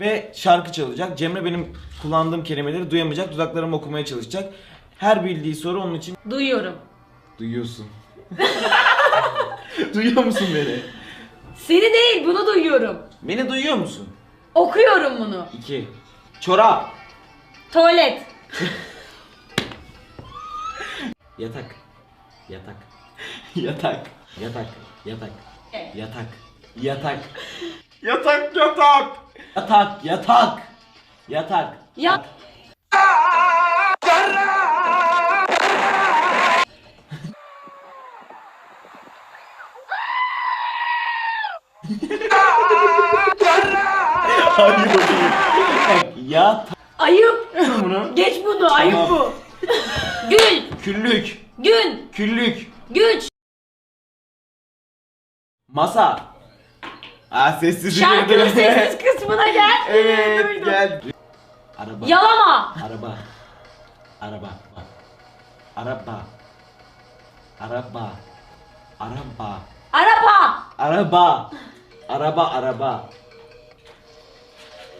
Ve şarkı çalacak. Cemre benim kullandığım kelimeleri duyamayacak. Dudaklarımı okumaya çalışacak. Her bildiği soru onun için Duyuyorum. duyuyorsun. Duyuyor musun beni? Seni değil bunu duyuyorum. Beni duyuyor musun? Okuyorum bunu. 2. Çorap. Tuvalet. Yatak. Yatak. Yatak. Yatak. Yatak. Evet. Yatak. Yatak. Yatak yatak. Yatak yatak. Yatak. Ya Hayır o değil. Ayıp. Bunu. Geç bunu ayıp bu. Gül. Küllük. Gün. Küllük. Güç. Masa. Aa sessiz Şarkının sessiz kısmına gel. Evet Duydum. gel. Araba. Yalama. Araba. Araba. Araba. Araba. Araba. Araba. Araba. Araba araba.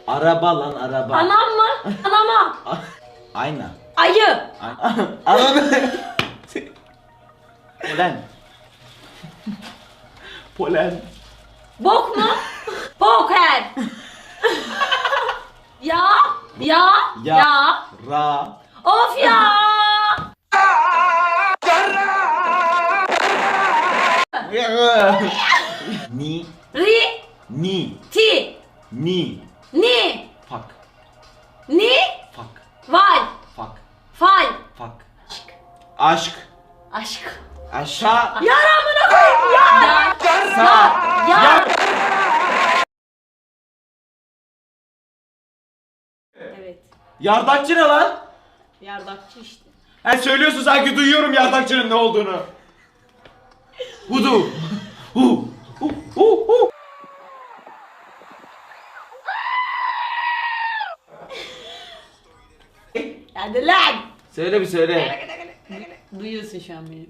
Araba lan araba. Anam mı? Anama. Ayna. Ayı. Ananı. Polen. Polen. Bok mu? Poker. ya. Ya. Ya. Ya. Ra. Of ya. Ni. Ri. Ni. Ti. Ni. Ni. Fuck. Ni. Fuck. Val. Fuck. Fal. Fuck. Aşk. Aşk. Aşağı. Yaramına koyayım ya. Ya. Sağ. Ya. Ya. Evet. Yardakçı ne lan? Yardakçı işte. Ha söylüyorsun sanki duyuyorum yardakçının ne olduğunu. Hudu. Hu. Hu. Hu. Hu. Hadi lan. Söyle bir söyle. Duyuyorsun şu an beni.